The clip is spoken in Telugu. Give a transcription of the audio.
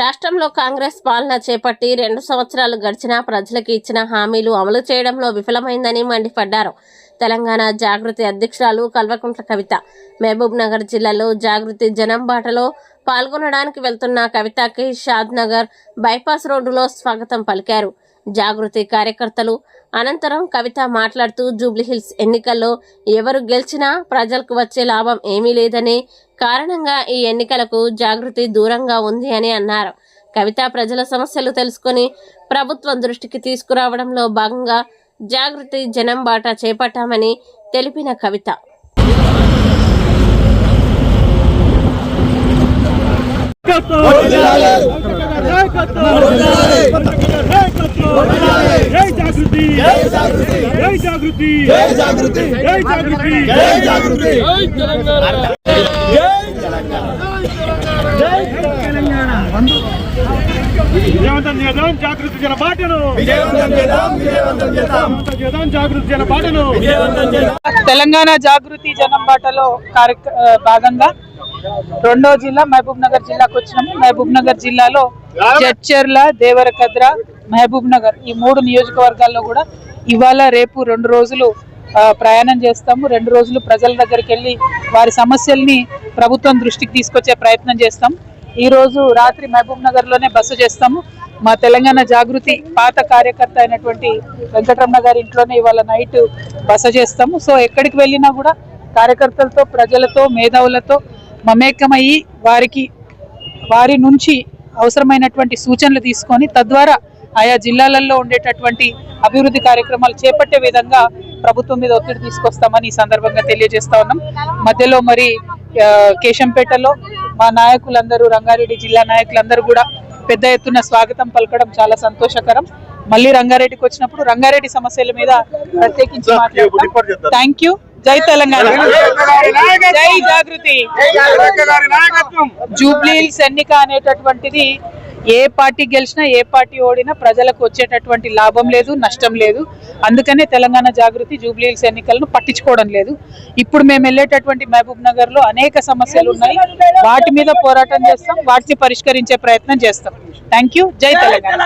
రాష్ట్రంలో కాంగ్రెస్ పాలన చేపట్టి రెండు సంవత్సరాలు గడిచినా ప్రజలకు ఇచ్చిన హామీలు అమలు చేయడంలో విఫలమైందని మండిపడ్డారు. తెలంగాణ జాగృతి అధ్యక్షురాలు కల్వకుంట్ల కవిత. మహబూబ్ నగర్ జిల్లాలో జాగృతి జనం బాటలో పాల్గొనడానికి వెళ్తున్న కవితకి షాద్ నగర్ బైపాస్ రోడ్డులో స్వాగతం పలికారు. జాగృతి కార్యకర్తలు. అనంతరం కవిత మాట్లాడుతూ జూబ్లీహిల్స్ ఎన్నికల్లో ఎవరు గెలిచినా ప్రజలకు వచ్చే లాభం ఏమీ లేదని కారణంగా ఈ ఎన్నికలకు జాగృతి దూరంగా ఉంది అని అన్నారు. కవిత ప్రజల సమస్యలు తెలుసుకొని ప్రభుత్వం దృష్టికి తీసుకురావడంలో భాగంగా జాగృతి జనం బాట చేపట్టామని తెలిపిన కవిత జై జాగృతి జై జాగృతి జై జాగృతి జై జాగృతి. జై జాగృతి. జై జాగృతి జై తెలంగాణ జై తెలంగాణ. విజయవంతం చేద్దాం జాగృతి జన బాటను విజయవంతం చేద్దాం విజయవంతం చేద్దాం. చేద్దాం జాగృతి జన బాటను విజయవంతం చేద్దాం. తెలంగాణ జాగృతి జనం బాటలో కార్యక్ర ఆ, భాగంగా రెండో జిల్లా మహబూబ్ నగర్ జిల్లాకు వచ్చినాము మహబూబ్ నగర్ జిల్లాలో జడ్చర్ల దేవరకద్ర మహబూబ్ నగర్ ఈ మూడు నియోజకవర్గాల్లో కూడా ఇవాళ రేపు రెండు రోజులు ప్రయాణం చేస్తాము. రెండు రోజులు ప్రజల దగ్గరికి వెళ్ళి వారి సమస్యల్ని ప్రభుత్వం దృష్టికి తీసుకొచ్చే ప్రయత్నం చేస్తాం. ఈరోజు రాత్రి మహబూబ్ నగర్లోనే బస్సు బస చేస్తాము. మా తెలంగాణ జాగృతి పాత కార్యకర్త అయినటువంటి వెంకటరమణ గారి ఇంట్లోనే ఇవాళ నైట్ బస చేస్తాము. సో ఎక్కడికి వెళ్ళినా కూడా కార్యకర్తలతో ప్రజలతో మేధావులతో మమేకమయ్యి వారికి వారి నుంచి అవసరమైనటువంటి సూచనలు తీసుకొని తద్వారా ఆయా జిల్లాలలో ఉండేటటువంటి అభివృద్ధి కార్యక్రమాలు చేపట్టే విధంగా ప్రభుత్వం మీద ఒత్తిడి తీసుకొస్తామని ఈ సందర్భంగా తెలియజేస్తా ఉన్నాం. మధ్యలో మరి కేశంపేటలో మా నాయకులందరూ రంగారెడ్డి జిల్లా నాయకులందరూ కూడా పెద్ద ఎత్తున స్వాగతం పలకడం చాలా సంతోషకరం. మళ్ళీ రంగారెడ్డికి వచ్చినప్పుడు రంగారెడ్డి సమస్యల మీద ప్రత్యేకించి మాట్లాడతాం. థ్యాంక్ యూ జై తెలంగాణ. జై జాగృతి. ఎన్నిక అనేటటువంటిది ఏ పార్టీ గెలిచినా ఏ పార్టీ ఓడినా ప్రజలకు వచ్చేటటువంటి లాభం లేదు నష్టం లేదు. అందుకనే తెలంగాణ జాగృతి జూబ్లీహిల్స్ ఎన్నికలను పట్టించుకోవడం లేదు. ఇప్పుడు మేము వెళ్ళేటటువంటి మహబూబ్ నగర్లో అనేక సమస్యలు ఉన్నాయి. వాటి మీద పోరాటం చేస్తాం వాటిని పరిష్కరించే ప్రయత్నం చేస్తాం. థ్యాంక్ యూ జై తెలంగాణ.